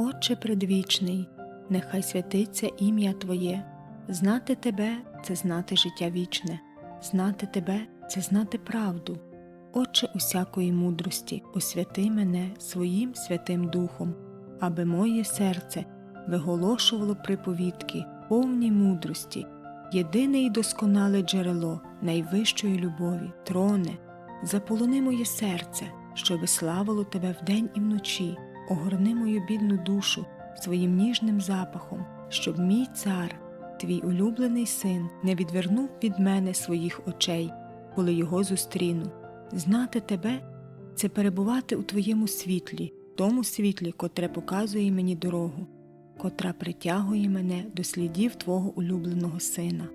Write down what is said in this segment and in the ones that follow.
Отче предвічний, нехай святиться ім'я Твоє. Знати Тебе це знати життя вічне, знати Тебе це знати правду. Отче усякої мудрості, освяти мене своїм Святим Духом, аби моє серце виголошувало приповідки, повні мудрості, єдине і досконале джерело найвищої любові, троне, заполони моє серце, щоби славило тебе вдень і вночі, огорни мою бідну душу своїм ніжним запахом, щоб мій цар, твій улюблений син, не відвернув від мене своїх очей, коли його зустріну. Знати тебе це перебувати у твоєму світлі, тому світлі, котре показує мені дорогу, котра притягує мене до слідів твого улюбленого сина.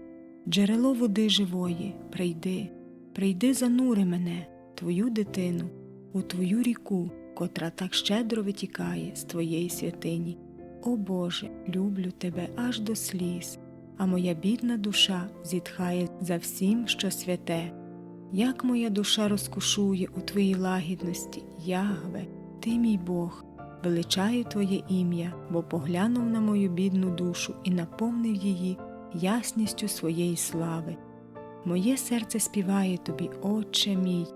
Джерело води живої, прийди, прийди, занури мене, твою дитину, у твою ріку, котра так щедро витікає з твоєї святині. О Боже, люблю тебе аж до сліз, а моя бідна душа зітхає за всім, що святе. Як моя душа розкушує у твоїй лагідності, Ягве, ти мій Бог, величаю Твоє ім'я, бо поглянув на мою бідну душу і наповнив її ясністю своєї слави. Моє серце співає тобі, Отче мій,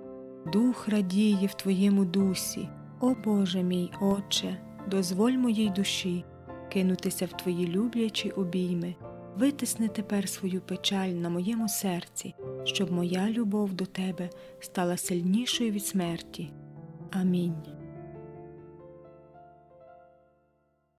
дух радіє в Твоєму дусі, о Боже мій, Отче, дозволь моїй душі кинутися в Твої люблячі обійми, витисни тепер свою печаль на моєму серці, щоб моя любов до Тебе стала сильнішою від смерті. Амінь.